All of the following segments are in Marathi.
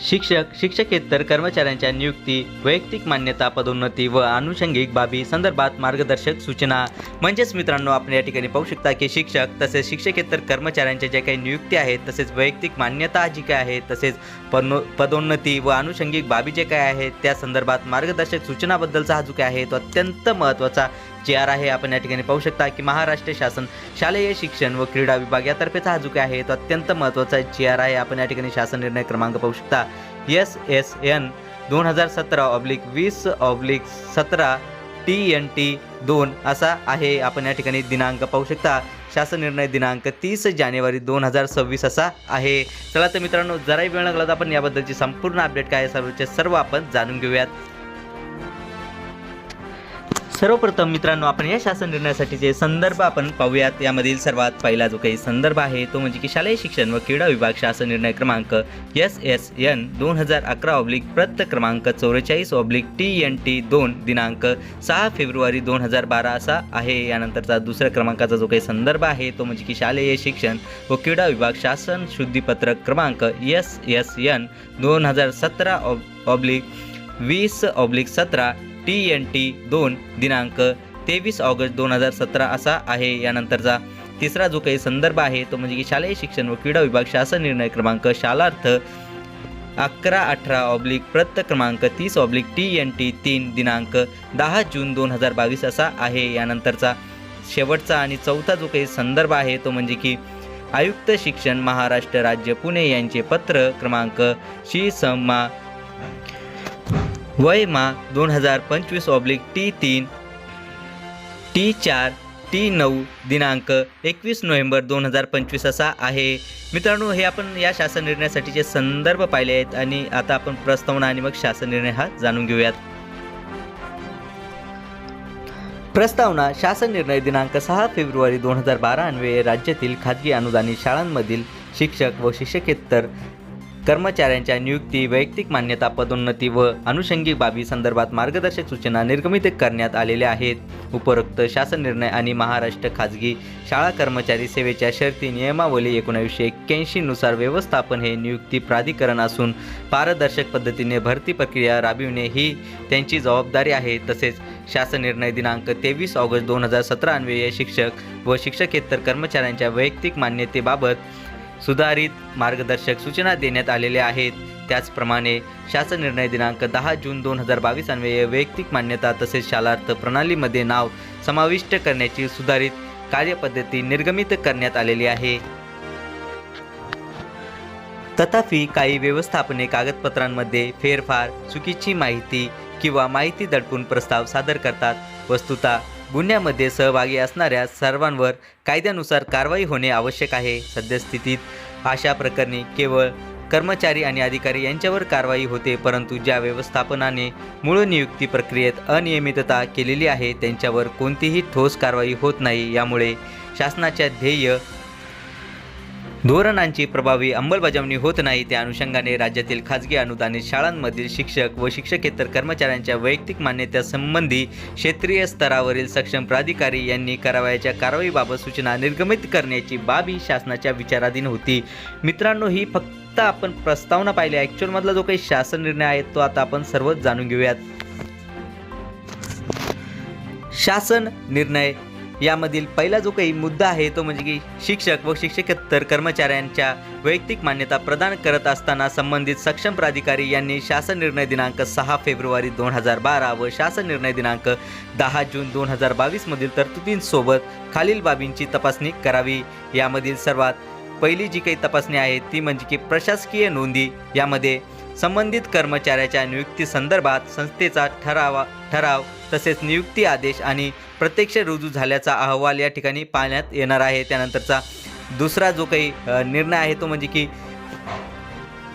शिक्षक शिक्षकेतर कर्मचाऱ्यांच्या नियुक्ती वैयक्तिक मान्यता पदोन्नती व आनुषंगिक बाबी संदर्भात मार्गदर्शक सूचना. म्हणजेच मित्रांनो आपण या ठिकाणी पाहू शकता की शिक्षक तसेच शिक्षकेतर कर्मचाऱ्यांच्या ज्या काही नियुक्ती आहेत तसेच वैयक्तिक मान्यता जी काय आहे तसेच पनो पदोन्नती व आनुषंगिक बाबी जे काय आहेत त्या संदर्भात मार्गदर्शक सूचनाबद्दलचा हा जो काय आहे तो अत्यंत महत्त्वाचा जे आर आहे आपण या ठिकाणी पाहू शकता की महाराष्ट्र शासन शालेय शिक्षण व क्रीडा विभाग यातर्फेचा हा जो काय आहे तो अत्यंत महत्त्वाचा जी आर आहे आपण या ठिकाणी शासन निर्णय क्रमांक पाहू शकता. एस एस एन दोन हजार सतरा ऑब्लिक वीस ऑब्लिक सतरा टी एन टी दोन असा आहे. आपण या ठिकाणी दिनांक पाहू शकता. शासन निर्णय दिनांक तीस जानेवारी दोन हजार सव्वीस असा आहे. चला तर मित्रांनो जराही वेळ लागला तर आपण याबद्दलची संपूर्ण अपडेट काय आहे सर्वचे सर्व आपण जाणून घेऊयात. सर्वप्रथम मित्रांनो आपण या शासन निर्णयासाठीचे संदर्भ आपण पाहूयात. यामधील सर्वात पहिला जो काही संदर्भ आहे तो म्हणजे की शालेय शिक्षण व क्रीडा विभाग शासन निर्णय क्रमांक एस एस एन दोन हजार अकरा ऑब्लिक प्रत क्रमांक चौवेचाळीस ऑब्लिक टी एन टी दोन दिनांक सहा फेब्रुवारी दोन हजार बारा असा आहे. यानंतरचा दुसऱ्या क्रमांकाचा जो काही संदर्भ आहे तो म्हणजे की शालेय शिक्षण व क्रीडा विभाग शासन शुद्धीपत्रक क्रमांक एस एस एन दोन हजार सतरा ऑब ऑब्लिक वीस ऑब्लिक सतरा टी एन टी दोन दिनांक तेवीस ऑगस्ट दोन हजार सतरा असा आहे. यानंतरचा तिसरा जो काही संदर्भ आहे तो म्हणजे की शालेय शिक्षण व क्रीडा विभाग शासन निर्णय क्रमांक शालार्थ अकरा अठरा ऑब्लिक प्रत क्रमांक तीस ऑब्लिक टी एन टी तीन दिनांक दहा जून दोन हजार बावीस असा आहे. यानंतरचा शेवटचा आणि चौथा जो काही संदर्भ आहे तो म्हणजे की आयुक्त शिक्षण महाराष्ट्र राज्य पुणे यांचे पत्र क्रमांक शी समा वय मा दोन हजार पंचवीस ऑब्लिक टी तीन टी चार टी नऊ दिनांक एकवीस नोव्हेंबर दोन हजार पंचवीस असा आहे. मित्रांनो हे आपण या शासन निर्णयासाठीचे संदर्भ पाहिले आहेत आणि आता आपण प्रस्तावना आणि मग शासन निर्णय हा जाणून घेऊयात. प्रस्तावना शासन निर्णय दिनांक सहा फेब्रुवारी दोन हजार बारा अन्वये राज्यातील खाजगी अनुदानित शाळांमधील शिक्षक व शिक्षकेतर कर्मचाऱ्यांच्या नियुक्ती वैयक्तिक मान्यता पदोन्नती व अनुषंगिक बाबी संदर्भात मार्गदर्शक सूचना निर्गमित करण्यात आलेल्या आहेत. उपरोक्त शासन निर्णय आणि महाराष्ट्र खाजगी शाळा कर्मचारी सेवेच्या शर्ती नियमावली एकोणावीसशे एक्क्याऐंशीनुसार व्यवस्थापन हे नियुक्ती प्राधिकरण असून पारदर्शक पद्धतीने भरती प्रक्रिया राबविणे ही त्यांची जबाबदारी आहे. तसेच शासन निर्णय दिनांक तेवीस ऑगस्ट दोन हजार सतरा अन्वये शिक्षक व शिक्षकेतर कर्मचाऱ्यांच्या वैयक्तिक मान्यतेबाबत सुधारित मार्गदर्शक सूचना देण्यात आलेल्या आहेत. त्याचप्रमाणे शासन निर्णय दिनांक दहा जून दोन हजार बावीस अन्वये वैयक्तिक मान्यता तसेच शालार्थ प्रणालीमध्ये नाव समाविष्ट करण्याची सुधारित कार्यपद्धती निर्गमित करण्यात आलेली आहे. तथापि काही व्यवस्थापने कागदपत्रांमध्ये फेरफार चुकीची माहिती किंवा माहिती दडपून प्रस्ताव सादर करतात. वस्तुता गुन्ह्यामध्ये सहभागी असणाऱ्या सर्वांवर कायद्यानुसार कारवाई होणे आवश्यक आहे. सद्यस्थितीत अशा प्रकरणी केवळ कर्मचारी आणि अधिकारी यांच्यावर कारवाई होते परंतु ज्या व्यवस्थापनाने मूळ नियुक्ती प्रक्रियेत अनियमितता केलेली आहे त्यांच्यावर कोणतीही ठोस कारवाई होत नाही. यामुळे शासनाच्या ध्येय धोरणांची प्रभावी अंमलबजावणी होत नाही त्या अनुषंगाने राज्यातील खाजगी अनुदानित शाळांमधील शिक्षक व शिक्षकेतर कर्मचाऱ्यांच्या वैयक्तिक मान्यतेसंबंधी क्षेत्रीय स्तरावरील सक्षम प्राधिकारी यांनी करावयाच्या कारवाईबाबत सूचना निर्गमित करण्याची बाबी शासनाच्या विचाराधीन होती. मित्रांनो ही फक्त आपण प्रस्तावना पाहिली ॲक्च्युअलमधला जो काही शासन निर्णय आहे तो आता आपण सर्वच जाणून घेऊयात. शासन निर्णय यामधील पहिला जो काही मुद्दा आहे तो म्हणजे की शिक्षक व शिक्षकेतर कर्मचाऱ्यांच्या वैयक्तिक मान्यता प्रदान करत असताना संबंधित सक्षम प्राधिकारी यांनी शासन निर्णय दिनांक सहा फेब्रुवारी दोन हजार बारा व शासन निर्णय दिनांक दहा जून दोन हजार बावीसमधील तरतुदींसोबत खालील बाबींची तपासणी करावी. यामधील सर्वात पहिली जी काही तपासणी आहे ती म्हणजे की प्रशासकीय नोंदी. यामध्ये संबंधित कर्मचाऱ्याच्या नियुक्ती संदर्भात संस्थेचा ठरावा ठराव तसेच नियुक्ती आदेश आणि प्रत्यक्ष रुजू झाल्याचा अहवाल या ठिकाणी पाहण्यात येणार आहे. त्यानंतरचा दुसरा जो काही निर्णय आहे तो म्हणजे की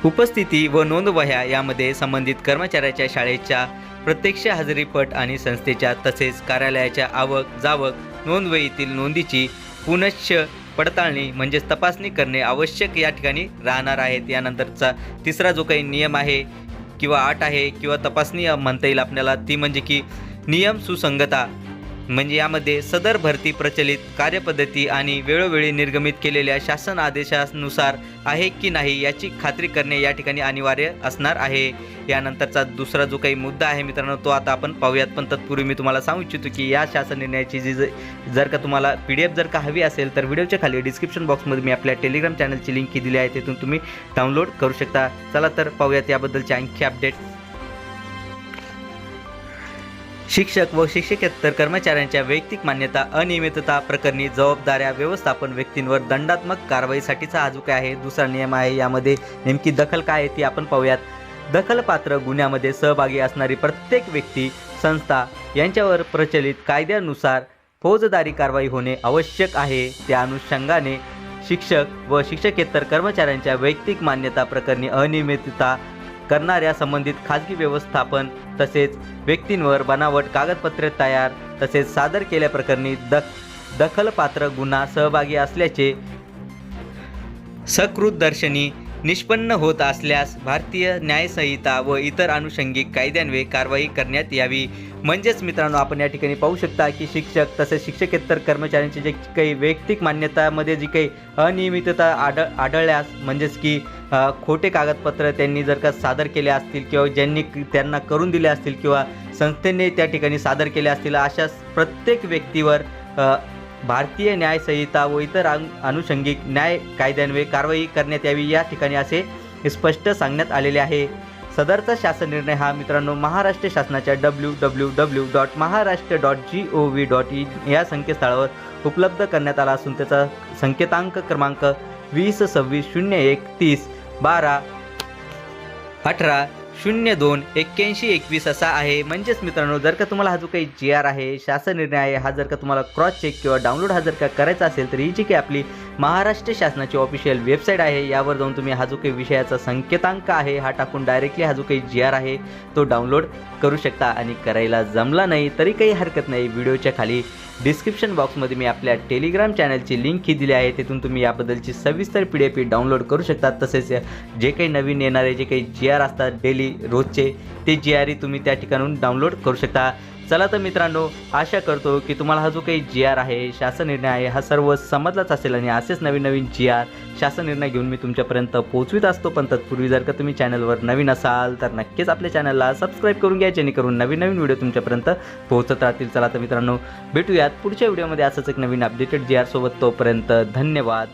उपस्थिती व नोंदवह्या यामध्ये संबंधित कर्मचाऱ्याच्या शाळेच्या प्रत्यक्ष हजेरीपट आणि संस्थेच्या तसेच कार्यालयाच्या आवक जावक नोंदवहीतील नोंदीची पुनश्च पडताळणी म्हणजेच तपासणी करणे आवश्यक या ठिकाणी राहणार आहेत. यानंतरचा तिसरा जो काही नियम आहे किंवा आठ आहे किंवा तपासणी म्हणता येईल आपल्याला ती म्हणजे की नियम सुसंगता. म्हणजे यामध्ये सदर भरती प्रचलित कार्यपद्धती आणि वेळोवेळी निर्गमित केलेल्या शासन आदेशानुसार आहे की नाही याची खात्री करणे या ठिकाणी अनिवार्य असणार आहे. यानंतरचा दुसरा जो काही मुद्दा आहे मित्रांनो तो आता आपण पाहूयात. पण तत्पूर्वी मी तुम्हाला सांगू इच्छितो की या शासन निर्णयाची जी जर का तुम्हाला पी डी एफ जर का हवी असेल तर व्हिडिओच्या खाली डिस्क्रिप्शन बॉक्समध्ये मी आपल्या टेलिग्राम चॅनलची लिंक दिली आहे. तिथून तुम्ही डाउनलोड करू शकता. चला तर पाहूयात याबद्दलचे आणखी अपडेट शिक्षक व शिक्षकेतर कर्मचाऱ्यांच्या वैयक्तिक मान्यता अनियमितता प्रकरणी जबाबदाऱ्या व्यवस्थापन व्यक्तींवर दंडात्मक कारवाईसाठीचा हा जो काय आहे दुसरा नियम आहे यामध्ये नेमकी दखल काय आहे ती आपण पाहूयात. दखलपात्र गुन्ह्यामध्ये सहभागी असणारी प्रत्येक व्यक्ती संस्था यांच्यावर प्रचलित कायद्यानुसार फौजदारी कारवाई होणे आवश्यक आहे. त्या अनुषंगाने शिक्षक व शिक्षकेतर कर्मचाऱ्यांच्या वैयक्तिक मान्यता प्रकरणी अनियमितता करणाऱ्या संबंधित खाजगी व्यवस्थापन तसेच व्यक्तींवर बनावट कागदपत्रे तयार तसेच सादर केल्याप्रकरणी दख दखलपात्र गुन्हा सहभागी असल्याचे सकृत दर्शनी निष्पन्न होत असल्यास भारतीय न्यायसंहिता व इतर अनुषंगिक कायद्यान्वये कारवाई करण्यात यावी. म्हणजेच मित्रांनो आपण या ठिकाणी पाहू शकता की शिक्षक तसेच शिक्षकेतर कर्मचाऱ्यांची जे काही वैयक्तिक मान्यतामध्ये जी काही अनियमितता आढळ आढळल्यास म्हणजेच की खोटे कागदपत्र त्यांनी जर का सादर केले असतील किंवा ज्यांनी त्यांना करून दिले असतील किंवा संस्थेने त्या ठिकाणी सादर केले असतील अशा प्रत्येक व्यक्तीवर भारतीय न्यायसंहिता व इतर आनुषंगिक अनुषंगिक न्याय कायद्यान्वये कारवाई करण्यात यावी या ठिकाणी असे स्पष्ट सांगण्यात आलेले आहे. सदरचा शासन निर्णय हा मित्रांनो महाराष्ट्र शासनाच्या W W W dot Maharashtra dot G O V dot in या संकेतस्थळावर उपलब्ध करण्यात आला असून त्याचा संकेतांक क्रमांक वीस सव्वीस शून्य एक तीस बारा अठरा शून्य दोन एक्क्याऐंशी एकवीस असा आहे. म्हणजेच मित्रांनो जर का तुम्हाला हा जो काही जी आर आहे शासन निर्णय आहे हा जर का तुम्हाला क्रॉस चेक किंवा डाउनलोड हा जर का करायचा असेल तर ही जी काही आपली महाराष्ट्र शासनाची ऑफिशियल वेबसाईट आहे यावर जाऊन तुम्ही हा जो काही विषयाचा संकेतांक आहे हा टाकून डायरेक्टली हा जो काही जी आर आहे तो डाउनलोड करू शकता आणि करायला जमला नाही तरी काही हरकत नाही. व्हिडिओच्या खाली डिस्क्रिप्शन बॉक्समध्ये मी आपल्या टेलिग्राम चॅनलची लिंक ही दिली आहे तिथून तुम्ही याबद्दलची सविस्तर पी डी एफ डाउनलोड करू शकता तसेच जे काही नवीन येणारे जे काही जी आर असतात डेली रोजचे ते जी आरही तुम्ही त्या ठिकाणून डाउनलोड करू शकता. चला तर मित्रांनो आशा करतो की तुम्हाला हा जो काही जी आर आहे शासन निर्णय आहे हा सर्व समजलाच असेल आणि असेच नवीन नवीन जी आर शासन निर्णय घेऊन मी तुमच्यापर्यंत पोहोचवीत असतो. पण तत्पूर्वी जर का तुम्ही चॅनलवर नवीन असाल तर नक्कीच आपल्या चॅनलला सबस्क्राईब करून घ्या जेणेकरून नवीन नवीन व्हिडिओ तुमच्यापर्यंत पोहोचत राहतील. चला तर मित्रांनो भेटूयात पुढच्या व्हिडिओमध्ये. असंच एक नवीन अपडेटेड जी आर सोबत तोपर्यंत धन्यवाद.